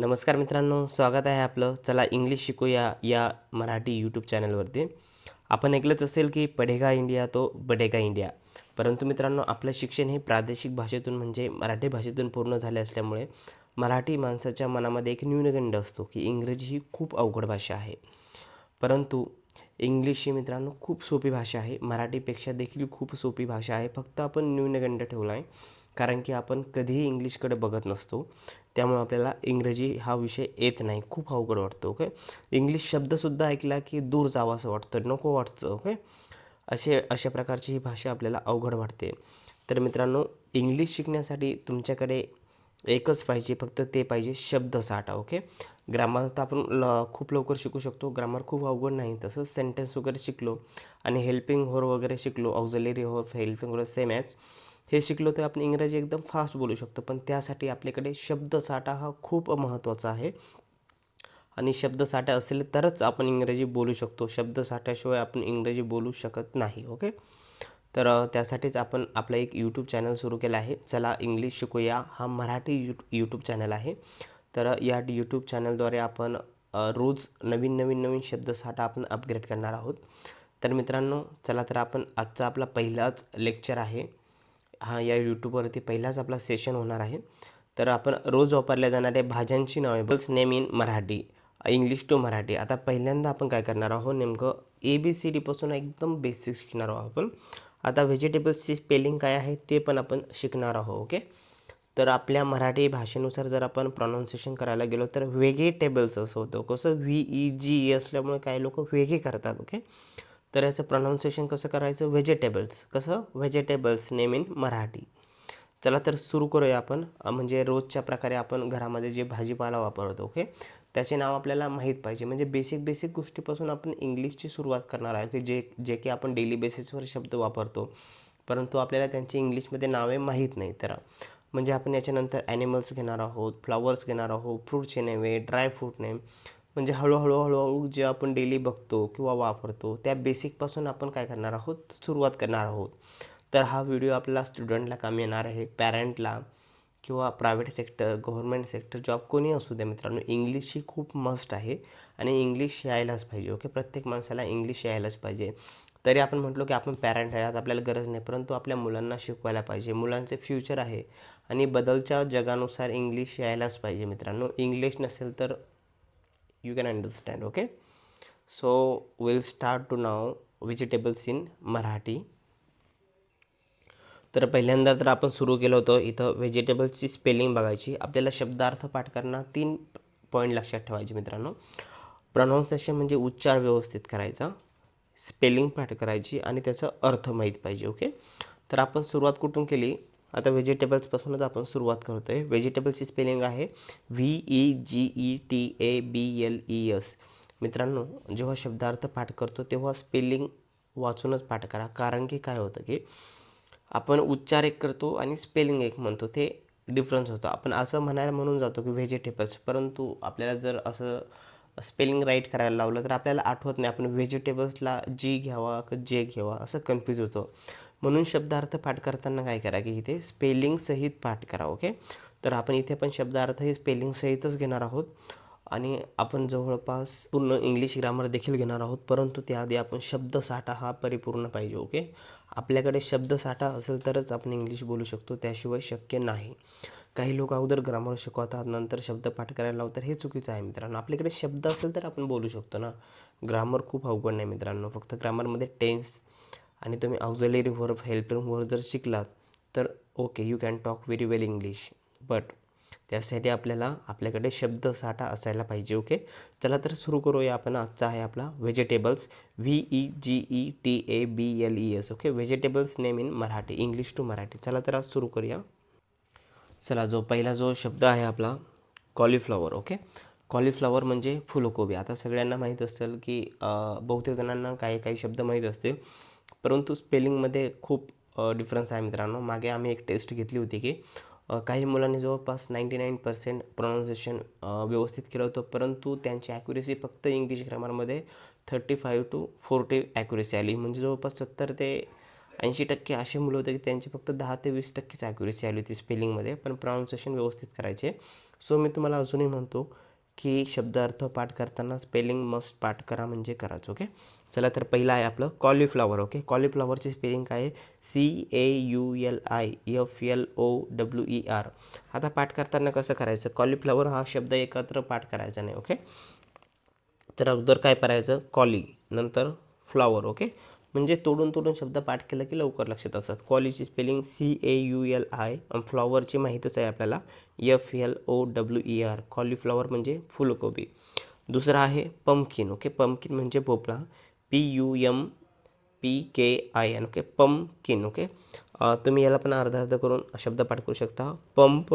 नमस्कार मित्रांनो स्वागत आहे आपलं. चला इंग्लिश शिकूया या मराठी यूट्यूब चॅनलवरती आपण ऐकलंच असेल की पढेगा इंडिया तो बढेगा इंडिया. परंतु मित्रांनो आपलं शिक्षण हे प्रादेशिक भाषेतून म्हणजे मराठी भाषेतून पूर्ण झाले असल्यामुळे मराठी माणसाच्या मनामध्ये एक न्यूनगंड असतो की इंग्रजी ही खूप अवघड भाषा आहे. परंतु इंग्लिश ही मित्रांनो खूप सोपी भाषा आहे. मराठीपेक्षा देखील खूप सोपी भाषा आहे. फक्त आपण न्यूनगंड ठेवला आहे कारण की आपण कधीही इंग्लिशकडे बघत नसतो. त्यामुळे आपल्याला इंग्रजी हा विषय येत नाही. खूप अवघड वाटतो ओके? इंग्लिश शब्दसुद्धा ऐकला की दूर जावं असं वाटतं. नको वाटतं ओके? असे अशा प्रकारची ही भाषा आपल्याला अवघड वाटते. तर मित्रांनो इंग्लिश शिकण्यासाठी तुमच्याकडे एकच पाहिजे फक्त ते पाहिजे शब्दसाठा ओके? ग्रामर तर आपण ल खूप लवकर शिकू शकतो. ग्रामर खूप अवघड नाही. तसं सेंटेन्स वगैरे शिकलो आणि हेल्पिंग होर वगैरे शिकलो. ऑक्झिलरी होर हेल्पिंग होर सेम ॲज हे शिकलो तर आपण इंग्रजी एकदम फास्ट बोलू शकतो पण त्यासाठी आपल्याकडे शब्दसाठा हा खूप महत्त्वाचा आहे. आणि शब्दसाठा असेल तरच आपण इंग्रजी बोलू शकतो. शब्दसाठ्याशिवाय आपण इंग्रजी बोलू शकत नाही ओके? तर त्यासाठीच आपण आपला एक यूट्यूब चॅनल सुरू केला आहे. चला इंग्लिश शिकूया. हा मराठी यू यूट्यूब चॅनल आहे. तर या यूट्यूब चॅनलद्वारे आपण रोज नवीन नवीन नवीन शब्दसाठा आपण अपग्रेड करणार आहोत. तर मित्रांनो चला तर आपण आजचा आपला पहिलाच लेक्चर आहे. हा या यूट्यूबवरती पहिलाच आपला सेशन होणार आहे. तर आपण रोज वापरल्या जाणाऱ्या भाज्यांची नावे बस name in Marathi English to Marathi. आता पहिल्यांदा आपण काय करणार आहोत? नेमकं ए बी सी डीपासून एकदम बेसिक शिकणार आहोत आपण. आता व्हेजिटेबल्सची स्पेलिंग काय आहे ते पण आपण शिकणार आहोत ओके तर आपल्या मराठी भाषेनुसार जर आपण प्रॉनाऊन्सिएशन करायला गेलो तर व्हेजिटेबल्स असं होतं कसं व्ही ई जी ई असल्यामुळे काही लोक वेगे करतात ओके तर याचं प्रॉनाऊन्सिएशन कसं करायचं? व्हेजिटेबल्स कसं? Vegetables name in Marathi. चला तर सुरू करूया आपण. म्हणजे रोजच्या प्रकारे आपण घरामध्ये जे भाजीपाला वापरतो ओके त्याचे नाव आपल्याला माहीत पाहिजे. म्हणजे बेसिक बेसिक गोष्टीपासून आपण इंग्लिशची सुरुवात करणार आहे की जे जे की आपण डेली बेसिसवर शब्द वापरतो. परंतु आपल्याला त्यांची इंग्लिशमध्ये नावे माहीत नाही. तर म्हणजे आपण याच्यानंतर ॲनिमल्स घेणार आहोत फ्लॉवर्स घेणार आहोत फ्रूटचे नेवे ड्रायफ्रूट नेम म्हणजे हळूहळू हळूहळू जे आपण डेली बघतो किंवा वापरतो त्या बेसिकपासून आपण काय करणार आहोत? सुरुवात करणार आहोत. तर हा व्हिडिओ आपल्याला स्टुडंटला काम येणार आहे पॅरेंटला किंवा private sector government sector job कोणी असू द्या मित्रांनो इंग्लिश ही खूप मस्ट आहे आणि इंग्लिश यायलाच पाहिजे ओके प्रत्येक माणसाला इंग्लिश यायलाच पाहिजे. तरी आपण म्हटलो की आपण पॅरेंट आहे आपल्याला गरज नाही परंतु आपल्या मुलांना शिकवायला पाहिजे. मुलांचे फ्युचर आहे आणि बदलच्या जगानुसार इंग्लिश यायलाच पाहिजे मित्रांनो. इंग्लिश नसेल तर you can understand okay? So we'll start to now vegetables in marathi. तर पहिल्यांदा तर आपण सुरू केलं होतं इथं व्हेजिटेबल्सची स्पेलिंग बघायची. आपल्याला शब्दार्थ पाठ करणार तीन पॉईंट लक्षात ठेवायचे मित्रांनो. प्रॉनाऊन्सिएशन म्हणजे उच्चार व्यवस्थित करायचा स्पेलिंग पाठ करायची आणि त्याचा अर्थ माहीत पाहिजे ओके तर आपण सुरुवात कुठून केली? आता व्हेजिटेबल्सपासूनच आपण सुरुवात करतो आहे व्हेजिटेबल्सची स्पेलिंग आहे V E G E T A B L E S मित्रांनो जेव्हा शब्दार्थ पाठ करतो तेव्हा स्पेलिंग वाचूनच पाठ करा. कारण की काय होतं की आपण उच्चार एक करतो आणि स्पेलिंग एक म्हणतो. ते डिफरन्स होतं. आपण असं म्हणायला म्हणून जातो की व्हेजिटेबल्स. परंतु आपल्याला जर असं स्पेलिंग राईट करायला लावलं तर आपल्याला आठवत नाही. आपण व्हेजिटेबल्सला जी घ्यावा का जे घ्यावा असं कन्फ्यूज होतो. म्हणून शब्दार्थ पाठ करताना काय करा की इथे स्पेलिंगसहित पाठ करा ओके तर आपण इथे पण शब्दार्थ हे स्पेलिंगसहितच घेणार आहोत. आणि आपण जवळपास पूर्ण इंग्लिश ग्रामर देखील घेणार आहोत परंतु त्याआधी आपण शब्दसाठा हा परिपूर्ण पाहिजे ओके आपल्याकडे शब्दसाठा असेल तरच आपण इंग्लिश बोलू शकतो त्याशिवाय शक्य नाही. काही लोक अगोदर ग्रामर शिकवतात नंतर शब्द पाठ करायला लावतात हे चुकीचं आहे मित्रांनो. आपल्याकडे शब्द असेल तर आपण बोलू शकतो ना. ग्रामर खूप अवघड नाही मित्रांनो फक्त ग्रामरमध्ये टेन्स आणि तुम्ही ऑक्झिलरी वर्ब हेल्पिंग वर्ब जर शिकलात तर okay you can talk very well English but त्यासाठी आपल्याला आपल्याकडे शब्दसाठा असायला पाहिजे ओके चला तर सुरू करूया आपण. आजचा आहे आपला vegetables V E G E T A B L E S okay vegetables name in Marathi English to Marathi. चला तर आज सुरू करूया. चला जो पहिला जो शब्द आहे आपला कॉलीफ्लॉवर ओके कॉलीफ्लॉवर म्हणजे फुलकोबी. आता सगळ्यांना माहीत असेल की बहुतेक जणांना काही काही शब्द माहीत असतील. परंतु स्पेलिंगमध्ये खूप डिफरन्स आहे मित्रांनो. मागे आम्ही एक टेस्ट घेतली होती की काही मुलांनी जवळपास नाईंटी नाईन पर्सेंट प्रोनाऊन्सिएशन व्यवस्थित केलं होतं. परंतु त्यांची ॲक्युरेसी फक्त English ग्रामरमध्ये thirty five to forty accuracy आली. म्हणजे जवळपास सत्तर ते ऐंशी टक्के असे मुलं होते की त्यांची फक्त दहा ते वीस टक्केच ॲक्युरेसी आली होती स्पेलिंगमध्ये पण प्रोनाऊन्सिएशन व्यवस्थित करायचे. सो मी तुम्हाला अजूनही म्हणतो की शब्दार्थ पाठ करताना स्पेलिंग मस्ट पाठ करा म्हणजे कराच ओके चला तर पहिलं आहे आपलं कॉलीफ्लॉवर ओके कॉलीफ्लॉवरची स्पेलिंग काय आहे? C A U L I F L O W E R आता पाठ करताना कसं करायचं? कॉलीफ्लॉवर हा शब्द एकत्र पाठ करायचा नाही ओके तर अगोदर काय करायचं? कॉली नंतर फ्लॉवर ओके म्हणजे तोडून तोडून शब्द पाठ केला की लवकर लक्षात असतात. कॉलीची spelling C A U L I फ्लॉवरची माहीतच आहे आपल्याला. F L O W E R cauliflower म्हणजे फुलकोबी. दुसरा आहे पम्पकिन ओके पम्पकिन म्हणजे भोपळा. P U M P K I N okay pumpkin okay? तुम्ही याला पण अर्धा अर्धा करून शब्द पाठ करू शकता. पंप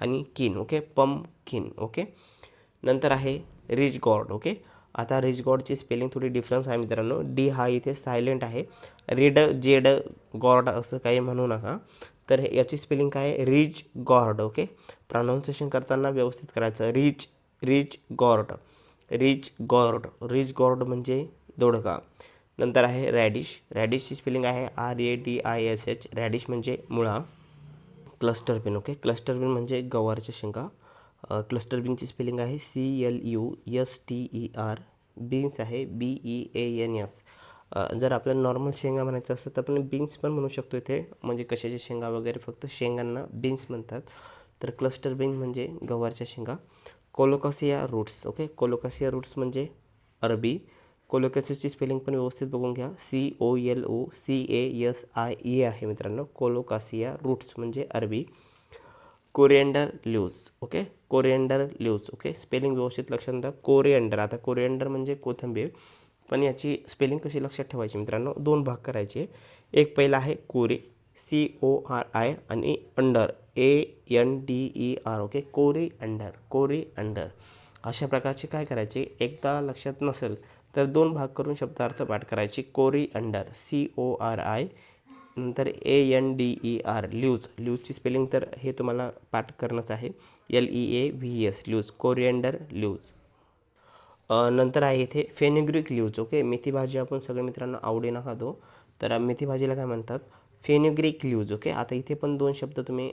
आणि किन ओके? Pumpkin okay? नंतर आहे रिच गॉड ओके? आता रिच गॉडची स्पेलिंग थोडी डिफरन्स आहे मित्रांनो. डी हा इथे सायलेंट आहे. रेड जेड गॉड असं काही म्हणू नका. तर हे- याची स्पेलिंग काय आहे? Rich gourd okay? प्रॉनाऊन्सिएशन करताना व्यवस्थित करायचं. Ridge ridge gourd ridge gourd ridge gourd म्हणजे दोडका. नंतर आहे रॅडिश. रॅडिशची स्पेलिंग आहे R A D I S H. Radish म्हणजे मुळा. Cluster bean okay? Cluster bean म्हणजे गवारच्या शेंगा. क्लस्टर बीनची स्पेलिंग आहे C L U S T E R. Beans आहे B E A N S. जर आपल्याला नॉर्मल शेंगा म्हणायचं असेल तर आपण बीन्स पण म्हणू शकतो इथे. म्हणजे कशाच्या शेंगा वगैरे फक्त शेंगांना बीन्स म्हणतात. तर क्लस्टर बीन म्हणजे गवारच्या शेंगा. Colocasia roots okay? Colocasia roots म्हणजे अरबी. कोलोकासियाची स्पेलिंग पण व्यवस्थित बघून घ्या. C O L O C A S I E आहे मित्रांनो. कोलोकासिया रूट्स म्हणजे अरबी. Coriander leaves okay? Coriander leaves okay? Spelling व्यवस्थित लक्षात द्या कोरिएंडर आता कोरिएंडर म्हणजे कोथिंबीर. पण याची स्पेलिंग कशी लक्षात ठेवायची मित्रांनो? दोन भाग करायचे. एक पहिला आहे cori C O R I आणि under A N D E R okay? Coriander coriander अशा प्रकारचे काय करायचे? एकदा लक्षात नसेल तर दोन भाग करून शब्दार्थ पाठ करायची. Coriander C O R I नंतर A N D E R leaves. ल्यूजची spelling तर हे तुम्हाला पाठ करणंच आहे. L E A V S leaves. Coriander leaves. नंतर आहे इथे फेनिग्रिक ल्यूज ओके? मेथी भाजी आपण सगळ्या मित्रांना आवडीनं खातो. तर मेथी भाजीला काय म्हणतात? Fenugreek leaves okay? आता इथे पण दोन शब्द तुम्ही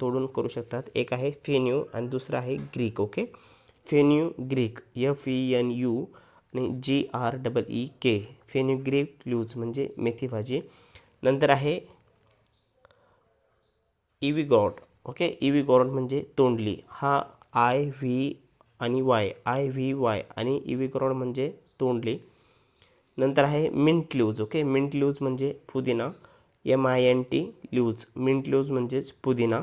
तोडून करू शकतात. एक आहे फेन्यू आणि दुसरा आहे greek okay? Fenugreek F E N U आणि G R double E K fenugreek leaves म्हणजे मेथी भाजी. नंतर आहे इविगॉट ओके इविगॉट म्हणजे तोंडली. हा आय व्ही आणि वाय आय व्ही वाय आणि इविगॉट म्हणजे तोंडली. नंतर आहे mint leaves okay mint leaves म्हणजे पुदिना. M I N T leaves mint leaves म्हणजेच पुदिना.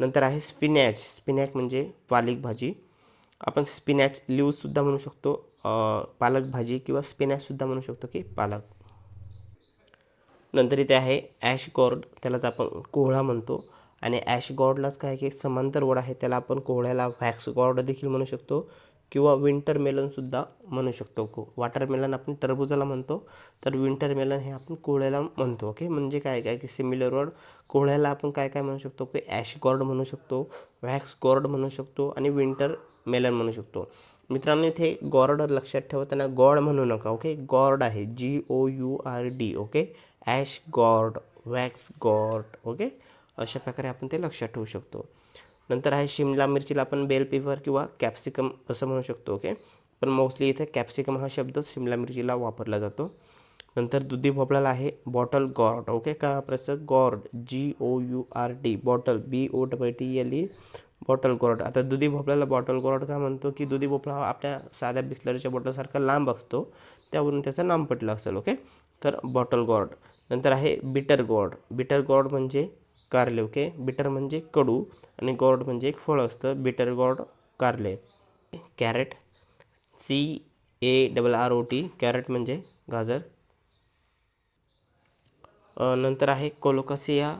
नंतर आहे स्पिनॅच स्पिनॅच म्हणजे पालिक भाजी. आपण स्पिनॅच ल्यूजसुद्धा म्हणू शकतो. पालक भाजी किंवा स्पिनॅचसुद्धा म्हणू शकतो की पालक. नंतर इथे आहे ॲश गॉर्ड त्यालाच आपण कोहळा म्हणतो. आणि ॲश गॉर्डलाच काय की समांतर वड आहे त्याला आपण कोहळ्याला व्हॅक्स गॉर्ड देखील म्हणू शकतो. किंवा विंटर मेलनसुद्धा म्हणू शकतो. को वॉटर मेलन आपण टरबुजाला म्हणतो. तर विंटर मेलन हे आपण कोहळ्याला म्हणतो ओके म्हणजे काय काय की सिमिलर वर्ड कोहळ्याला आपण काय काय म्हणू शकतो? की ॲश गॉर्ड म्हणू शकतो व्हॅक्स गॉर्ड म्हणू शकतो आणि विंटर मेलन म्हणू शकतो. मित्रांनो इथे गॉर्ड लक्षात ठेवताना गॉड म्हणू नका ओके? गॉर्ड आहे G O U R D okay? Ash gourd wax gourd okay? अशा प्रकारे आपण ते लक्षात ठेवू शकतो. नंतर आहे शिमला मिरचीला आपण बेल पेपर किंवा कॅप्सिकम असं म्हणू शकतो ओके? पण मोस्टली इथे कॅप्सिकम हा शब्द शिमला मिरचीला वापरला जातो. नंतर दुधी भोपळ्याला आहे बॉटल गॉर्ड ओके? का वापरायचं gourd G O U R D bottle B O double T L E bottle gourd. आता दुधी भोपळ्याला बॉटल गॉर्ड का म्हणतो की दुधी भोपळा हा आपल्या साध्या बिस्लरीच्या बॉटलसारखा लांब असतो त्यावरून त्याचं नाम पटलं असेल ओके? तर बॉटल गॉर्ड नंतर आहे बिटर गॉर्ड बिटर गॉर्ड म्हणजे कारले ओके? बिटर म्हणजे कडू आणि गॉर्ड म्हणजे एक फळ असतं बिटर गॉर्ड कारले. Carrot C A double R O T carrot म्हणजे गाजर. नंतर आहे कोलोकासिया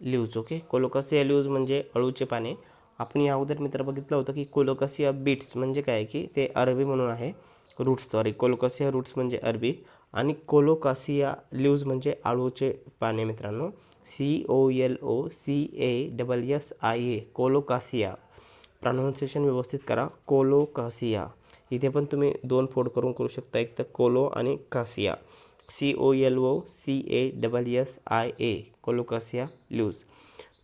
ल्यूज ओके? कोलोकासिया ल्यूज म्हणजे अळूचे पाने. आपण या अगोदर मित्र बघितलं होतं की कोलोकासिया बीट्स म्हणजे काय की ते अरबी म्हणून आहे रूट्स सॉरी कोलोकासिया रूट्स म्हणजे अरबी आणि कोलोकासिया ल्यूज म्हणजे आळूचे पाने मित्रांनो. C O L O C A double S I A colocasia. Pronunciation व्यवस्थित करा. कोलोकासिया. इथे पण तुम्ही दोन फोड करून करू शकता. एक तर कोलो आणि casia. C O L O C A double S I A colocasia leaves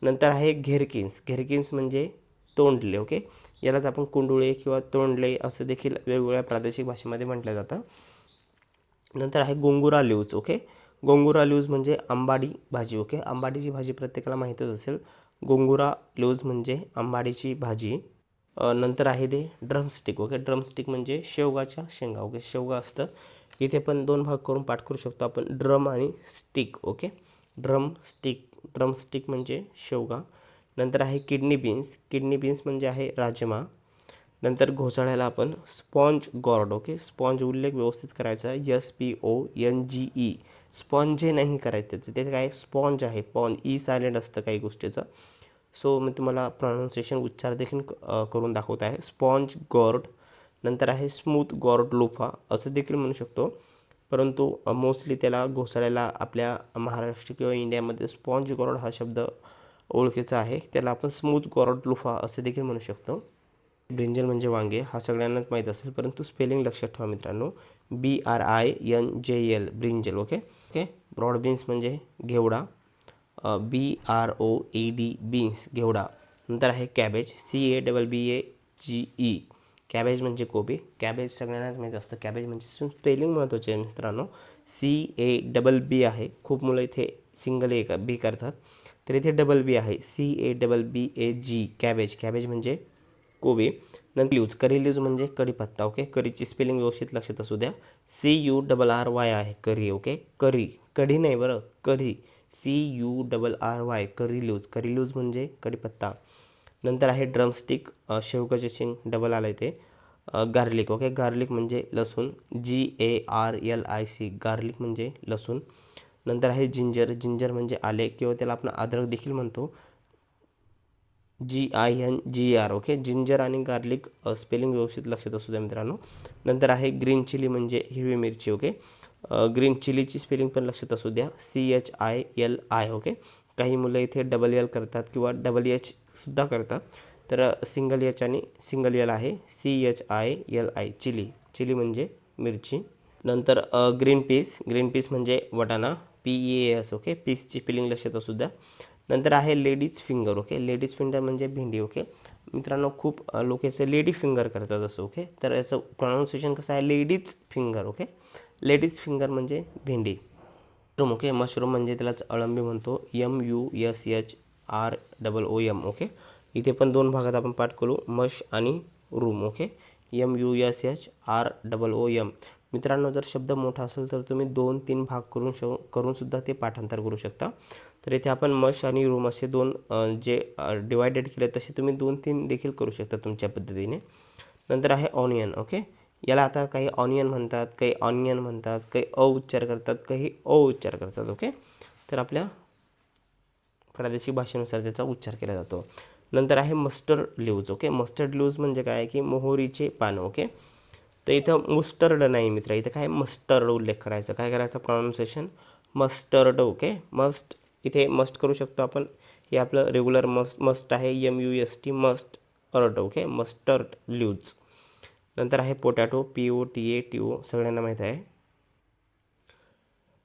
नंतर आहे घेरकिन्स. घेरकिन्स म्हणजे तोंडले ओके यालाच आपण कुंडुळे किंवा तोंडले असं देखील वेगवेगळ्या प्रादेशिक भाषेमध्ये म्हटलं जातं. नंतर आहे gongura leaves okay gongura leaves म्हणजे आंबाडी भाजी ओके आंबाडीची भाजी प्रत्येकाला माहीतच असेल. गोंगुरा लिव्ज म्हणजे आंबाडीची भाजी. नंतर आहे ते ड्रमस्टिक ओके ड्रमस्टिक म्हणजे शेवगाच्या शेंगा ओके शेवगा असतं. इथे पण दोन भाग करून पाठ करू शकतो आपण. ड्रम आणि stick okay drum stick drumstick म्हणजे शेवगा. नंतर आहे किडनी बीन्स. किडनी बीन्स म्हणजे आहे राजमा. नंतर घोसाळ्याला आपण स्पॉन्ज गॉर्ड ओके? स्पॉन्ज उल्लेख व्यवस्थित करायचा S P O N G E sponge नाही करायचं त्याचं ते काय? स्पॉन्ज आहे. पॉन ई सायलेंट असतं काही गोष्टीचं. सो मी तुम्हाला प्रोनाऊन्सिएशन उच्चार देखील करून दाखवत आहे. Sponge gourd. नंतर आहे स्मूथ गॉर्ड लोफा. असं देखील म्हणू शकतो. परंतु मोस्टली त्याला घोसाळ्याला आपल्या महाराष्ट्र किंवा इंडियामध्ये स्पॉन्ज गॉर्ड हा शब्द ओळखीचा आहे. त्याला आपण स्मूथ गॉर्ड लुफा असं देखील म्हणू शकतो. ब्रिंजल म्हणजे वांगे. हा सगळ्यांनाच माहीत असेल परंतु स्पेलिंग लक्षात ठेवा मित्रांनो. B R I N J L brinjal okay okay broad beans म्हणजे घेवडा. B R O A D beans घेवडा. नंतर आहे cabbage C A double B A G E cabbage म्हणजे कोबी. कॅबेज सगळ्यांनाच माहीत असतं. कॅबेज म्हणजे स्पेलिंग महत्त्वाचे आहे मित्रांनो. सी ए डबल बी आहे. खूप मुलं इथे सिंगल ए बी करतात. तर इथे डबल बी आहे. C A double B A G cabbage cabbage म्हणजे कोबी. नंतर यूज करी यूज म्हणजे कढीपत्ता ओके करीची स्पेलिंग व्यवस्थित लक्षात असू द्या. C U double R Y आहे. करी. Okay curry. कढी नाही बरं. म्हणजे कढी C U double R Y curry leaves curry leaves म्हणजे कढीपत्ता नंतर आहे ड्रमस्टिक शेवगाचे शेंग. डबल आलं इथे गार्लिक ओके गार्लिक म्हणजे लसूण. G A R L I C garlic म्हणजे लसूण. नंतर आहे जिंजर. जिंजर म्हणजे आले किंवा त्याला आपण अद्रक देखील म्हणतो. G I N G R okay ginger आणि गार्लिक स्पेलिंग व्यवस्थित लक्षात असू द्या मित्रांनो. नंतर आहे ग्रीन चिली म्हणजे हिरवी मिरची ओके ग्रीन चिलीची स्पेलिंग पण लक्षात असू द्या. C H I L I okay काही मुलं इथे डबल एल करतात किंवा डबल एच सुद्धा करतात. तर सिंगल एच आणि सिंगल एल आहे. C H I L I chili. Chili म्हणजे मिरची. नंतर ग्रीन पीस ग्रीन पीस म्हणजे वटाणा. पी ई एस ओके पीसची फिलिंग लक्षात असू द्या नंतर आहे ladies finger okay ladies finger म्हणजे भेंडी ओके मित्रांनो खूप लोक याचं लेडी फिंगर करतात असं ओके तर याचं प्रोनाऊन्सिएशन कसं आहे? Ladies finger okay ladies finger म्हणजे भेंडी. मशरूम ओके मशरूम म्हणजे त्यालाच अळंबी म्हणतो. M U S H R double O M okay इथे पण दोन भागात आपण पाठ करू. मश आणि room okay M U S H R double O M मित्रांनो जर शब्द मोठा असेल तर तुम्ही दोन तीन भाग करून श करूनसुद्धा ते पाठांतर करू शकता. तर इथे आपण मश आणि रूम असे दोन जे डिवायडेड केले तसे तुम्ही दोन तीन देखील करू शकता तुमच्या पद्धतीने. नंतर आहे ऑनियन ओके याला आता काही ऑनियन म्हणतात काही ऑनियन म्हणतात काही अ उच्चार करतात काही अ उच्चार करतात ओके तर आपल्या प्रादेशिक भाषेनुसार त्याचा उच्चार केला जातो. नंतर आहे mustard leaves okay mustard leaves म्हणजे काय? की मोहरीचे पानं ओके तर इथं मुस्टर्ड नाही मित्र इथं काय मस्टर्ड उल्लेख करायचा काय करायचं प्रॉनाउन्सिएशन मस्टर्ड ओके मस्ट इथे मस्ट करू शकतो आपण. हे आपलं रेग्युलर मस्ट मस्ट आहे M U S T mustard okay mustard leaves नंतर आहे potato P O T A T O सगळ्यांना माहीत आहे.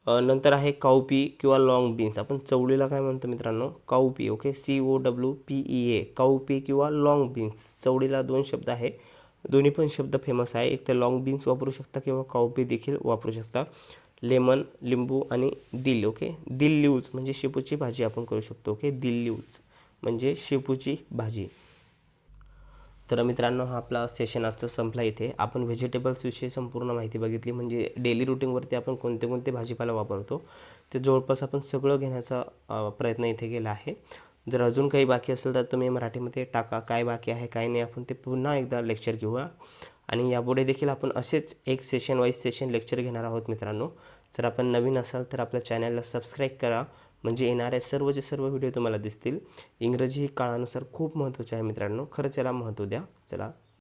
नंतर आहे काउपी किंवा लाँग बीन्स आपण चवळीला काय म्हणतो मित्रांनो? Cowpea okay C O W P E A cowpea किंवा लाँग बीन्स चवळीला दोन शब्द आहे. दोन्ही पण शब्द फेमस आहे. एक तर लाँग बीन्स वापरू शकता किंवा काउपी देखील वापरू शकता. लेमन लिंबू आणि दिल ओके दिल लिव्ज म्हणजे शेपूची भाजी आपण करू शकतो ओके दिल लिव्ज म्हणजे शेपूची भाजी. तर मित्रांनो हा आपला सेशन आजचा संपला इथे. आपण व्हेजिटेबल्सविषयी संपूर्ण माहिती बघितली म्हणजे डेली रुटीनवरती आपण कोणते कोणते भाजीपाला वापरतो ते जवळपास आपण सगळं घेण्याचा प्रयत्न इथे केला आहे. जर अजून काही बाकी असेल तर तुम्ही मराठीमध्ये टाका काय बाकी आहे काय नाही आपण ते पुन्हा एकदा लेक्चर घेऊया. आणि यापुढे देखील आपण असेच एक सेशन वाईज सेशन लेक्चर घेणार आहोत मित्रांनो. जर आपण नवीन असाल तर आपल्या चॅनलला सबस्क्राईब करा. म्हणजे येणारे सर्वचे सर्व व्हिडिओ तुम्हाला दिसतील इंग्रजी ही काळानुसार खूप महत्त्वाचे आहे मित्रांनो. खरंच याला महत्त्व द्या. चला